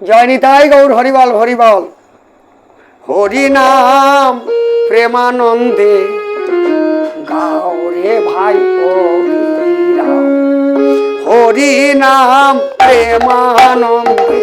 জয় নিতাই গৌর হরিবল হরিবল। হরি প্রেমানন্দে গাউরে ভাই হরি নাম প্রেমানন্দে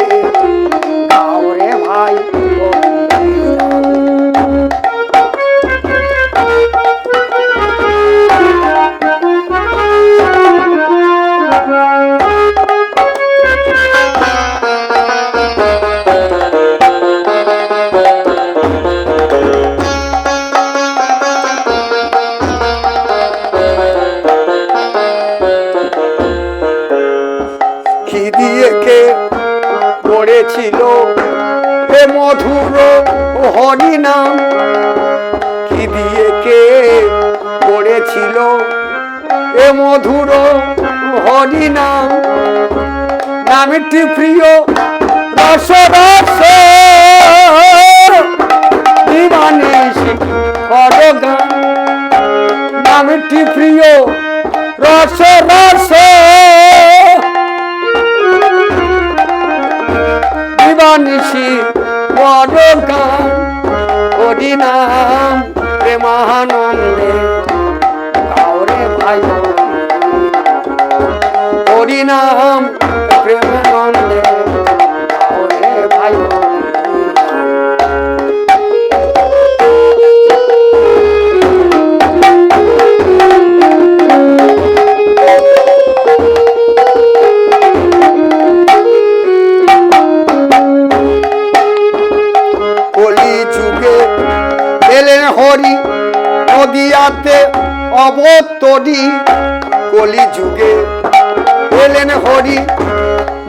পড়েছিল হে মধুর হরি নাম কি দিয়ে কে করেছিল? এ মধুর হরি নাম। নামটি প্রিয় রস রস নাম প্রেমানন্দে। কাউরে ভাই হরি নদিয়াতে অবতরি কলি যুগে এলেন হরি,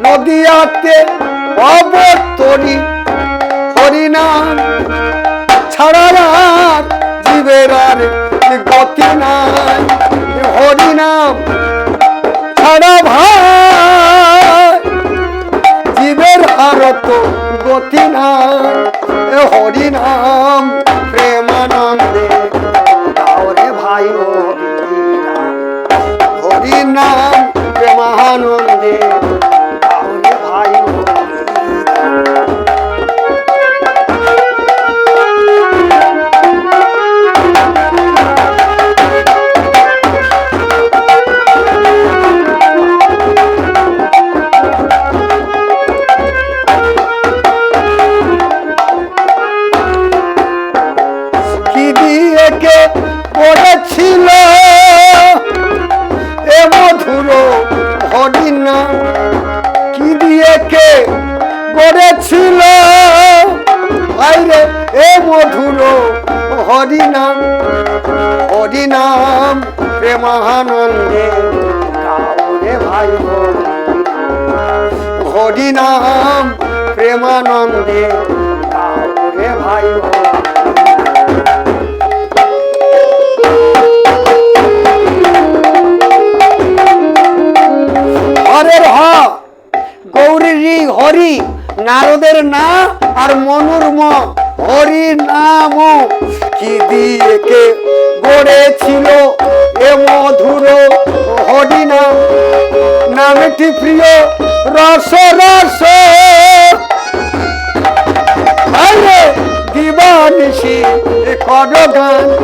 নদিয়াতে অবতরি হরিনাম ছাড়া আর জীবের আর গতি নাই। হরিনাম ছাড়া ভাই, জীবের হারত গতি নাই। এ হরি হরি নাম গড়েছিল আইরে এ মধুর হরিনাম হরিনাম প্রেমানন্দে গাওরে ভাই হরিনাম প্রেমানন্দে রে ভাই গৌরী হরি। নারদের না আর মনুর ম। হরি নাম কি দিয়ে কে গড়েছিল এ মধুর হরি নাম নামটি প্রিয়, রস রস। দিবানিসি কর গান